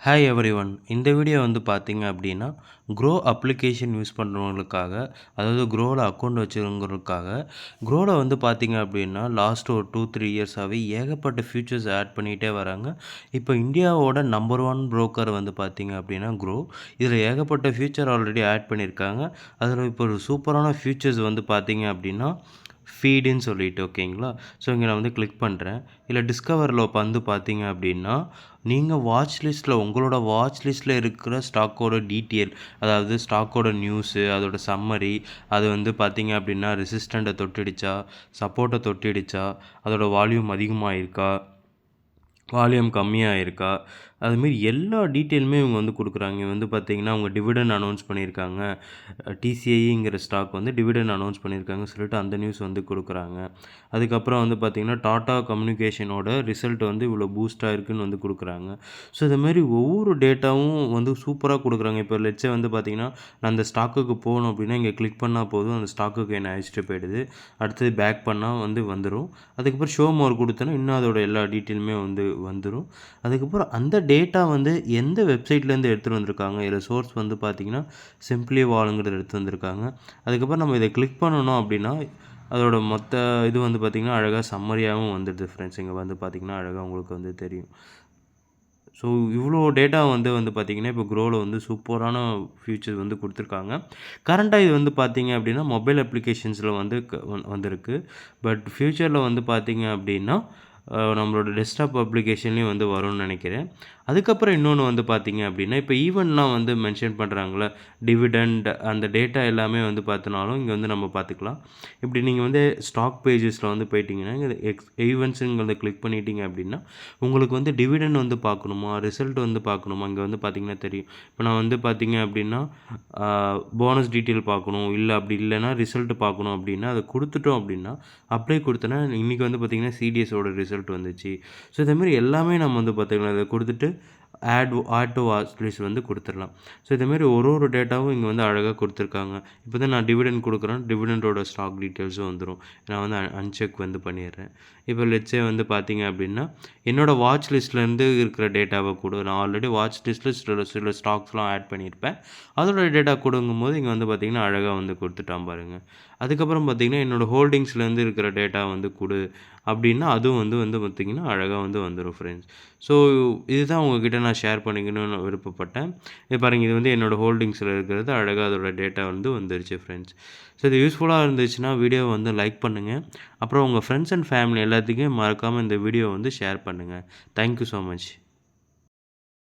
Hi everyone இந்த video வந்து பார்த்தீங்க அப்படின்னா க்ரோ அப்ளிகேஷன் யூஸ் பண்ணுறவங்களுக்காக அதாவது க்ரோவில் அக்கௌண்ட் வச்சுருங்கிறதுக்காக க்ரோவில் வந்து பார்த்தீங்க அப்படின்னா லாஸ்ட் ஒரு டூ த்ரீ இயர்ஸாகவே ஏகப்பட்ட ஃபியூச்சர்ஸ் ஆட் பண்ணிகிட்டே வராங்க. இப்போ இந்தியாவோட நம்பர் ஒன் ப்ரோக்கர் வந்து பார்த்தீங்க அப்படின்னா க்ரோ இதில் ஏகப்பட்ட ஃபியூச்சர் ஆல்ரெடி ஆட் பண்ணியிருக்காங்க அதில் இப்போ ஒரு சூப்பரான ஃபியூச்சர்ஸ் வந்து பார்த்தீங்க அப்படின்னா ஃபீடுன்னு சொல்லிட்டு ஓகேங்களா ஸோ இங்கே நான் வந்து கிளிக் பண்ணுறேன் இல்லை டிஸ்கவரில் வந்து பார்த்தீங்க அப்படின்னா நீங்கள் வாட்ச் லிஸ்ட்டில் உங்களோட வாட்ச் லிஸ்ட்டில் இருக்கிற ஸ்டாக்கோட டீட்டெயில் அதாவது ஸ்டாக்கோட நியூஸு அதோட சம்மரி அது வந்து பார்த்தீங்க அப்படின்னா ரெசிஸ்டண்ட்டை தொட்டிடுச்சா? சப்போர்ட்டை தொட்டிடுச்சா? அதோட வால்யூம் அதிகமாக இருக்கா வால்யூம் கம்மியாக இருக்கா அதுமாரி எல்லா டீட்டெயிலுமே இவங்க வந்து கொடுக்குறாங்க. வந்து பார்த்தீங்கன்னா அவங்க டிவிடன் அனௌன்ஸ் பண்ணியிருக்காங்க. டிசிஐங்கிற ஸ்டாக் வந்து டிவிடன் அனௌன்ஸ் பண்ணியிருக்காங்க சொல்லிட்டு அந்த நியூஸ் வந்து கொடுக்குறாங்க. அதுக்கப்புறம் வந்து பார்த்திங்கன்னா டாட்டா கம்யூனிகேஷனோட ரிசல்ட் வந்து இவ்வளோ பூஸ்ட்டாக இருக்குன்னு வந்து கொடுக்குறாங்க. ஸோ இதுமாரி ஒவ்வொரு டேட்டாவும் வந்து சூப்பராக கொடுக்குறாங்க. இப்போ லெட்ஸே வந்து பார்த்திங்கன்னா நான் அந்த ஸ்டாக்குக்கு போகணும் அப்படின்னா இங்கே கிளிக் பண்ணால் போதும் அந்த ஸ்டாக்குக்கு என்ன அழைச்சிட்டு போயிடுது. அடுத்தது பேக் பண்ணால் வந்து வந்துடும் அதுக்கப்புறம் ஷோ மோர் கொடுத்தோன்னா இன்னும் அதோட எல்லா டீட்டெயிலுமே வந்து வந்துடும் அதுக்கப்புறம் அந்த டேட்டா வந்து எந்த வெப்சைட்லேருந்து எடுத்துகிட்டு வந்திருக்காங்க? இதில் சோர்ஸ் வந்து பார்த்திங்கன்னா சிம்பிளி வாலுங்கிறது எடுத்து வந்திருக்காங்க. அதுக்கப்புறம் நம்ம இதை கிளிக் பண்ணணும் அப்படின்னா அதோட மொத்த இது வந்து பார்த்திங்கன்னா அழகாக சம்மரியாகவும் வந்துடுது ஃப்ரெண்ட்ஸ் இங்கே வந்து பார்த்திங்கன்னா அழகாக உங்களுக்கு வந்து தெரியும். ஸோ இவ்வளோ டேட்டா வந்து வந்து பார்த்திங்கன்னா இப்போ க்ரோவில் வந்து சூப்பரான ஃபியூச்சர் வந்து கொடுத்துருக்காங்க. கரண்ட்டாக இது வந்து பார்த்திங்க அப்படின்னா மொபைல் அப்ளிகேஷன்ஸில் வந்து வந்திருக்கு. பட் ஃப்யூச்சரில் வந்து பார்த்திங்க அப்படின்னா நம்மளோட டெஸ்க்டாப் அப்ளிகேஷன்லேயும் வந்து வரும்னு நினைக்கிறேன். அதுக்கப்புறம் இன்னொன்று வந்து பார்த்திங்க அப்படின்னா இப்போ ஈவெண்ட்லாம் வந்து மென்ஷன் பண்ணுறாங்களே டிவிடெண்ட் அந்த டேட்டா எல்லாமே வந்து பார்த்தினாலும் இங்கே வந்து நம்ம பார்த்துக்கலாம் இப்படி நீங்கள் வந்து ஸ்டாக் பேஜஸில் வந்து போயிட்டீங்கன்னா இங்கே எக்ஸ் ஈவெண்ட்ஸுங்கிறத கிளிக் பண்ணிட்டீங்க அப்படின்னா உங்களுக்கு வந்து டிவிடெண்ட் வந்து பார்க்கணுமா ரிசல்ட் வந்து பார்க்கணுமா இங்கே வந்து பார்த்திங்கன்னா தெரியும். இப்போ நான் வந்து பார்த்திங்க அப்படின்னா போனஸ் டீட்டெயில் பார்க்கணும் இல்லை அப்படி இல்லைன்னா ரிசல்ட் பார்க்கணும் அப்படின்னா அதை கொடுத்துட்டோம் அப்படின்னா அப்ளை கொடுத்தோன்னா இன்றைக்கி வந்து பார்த்திங்கன்னா சிடிஎஸோட ரிசல்ட் வந்துச்சு. ஸோ இதேமாரி எல்லாமே நம்ம வந்து பார்த்திங்கன்னா இதை கொடுத்துட்டு add add to watch list வந்து கொடுத்துடலாம். ஸோ இதேமாரி ஒரு ஒரு டேட்டாவும் இங்கே வந்து அழகாக கொடுத்துருக்காங்க. இப்போ தான் நான் டிவிடெண்ட் கொடுக்குறேன். டிவிடெண்டோட ஸ்டாக் டீட்டெயில்ஸும் வந்துடும் நான் வந்து அன்செக் வந்து பண்ணிடுறேன். இப்போ லெட்ஸே வந்து பார்த்தீங்க அப்படின்னா என்னோடய வாட்ச் லிஸ்ட்லேருந்து இருக்கிற டேட்டாவை கொடு. நான் ஆல்ரெடி வாட்ச் லிஸ்ட்டில் சில சில ஸ்டாக்ஸ்லாம் ஆட் பண்ணியிருப்பேன். அதோட டேட்டா கொடுங்கும் போது இங்கே வந்து பார்த்திங்கன்னா அழகாக வந்து கொடுத்துட்டான் பாருங்கள் அதுக்கப்புறம் பார்த்திங்கன்னா என்னோடய ஹோல்டிங்ஸ்லேருந்து இருக்கிற டேட்டா வந்து கொடு. அப்படின்னா அதுவும் வந்து வந்து பார்த்திங்கன்னா அழகாக வந்து வந்துடும் ஃப்ரெண்ட்ஸ் ஸோ இதுதான் உங்ககிட்ட நான் ஷேர் பண்ணிக்கணும்னு விருப்பப்பட்டேன். இது பாருங்கள் இது வந்து என்னோடய ஹோல்டிங்ஸில் இருக்கிறது. அழகாக அதோடய டேட்டா வந்து வந்துருச்சு ஃப்ரெண்ட்ஸ் ஸோ இது யூஸ்ஃபுல்லாக இருந்துச்சுன்னா வீடியோவை வந்து லைக் பண்ணுங்கள் அப்புறம் உங்கள் ஃப்ரெண்ட்ஸ் அண்ட் ஃபேமிலி எல்லாத்துக்கும் மறக்காமல் இந்த வீடியோ வந்து ஷேர் பண்ணுங்கள் தேங்க்யூ ஸோ மச்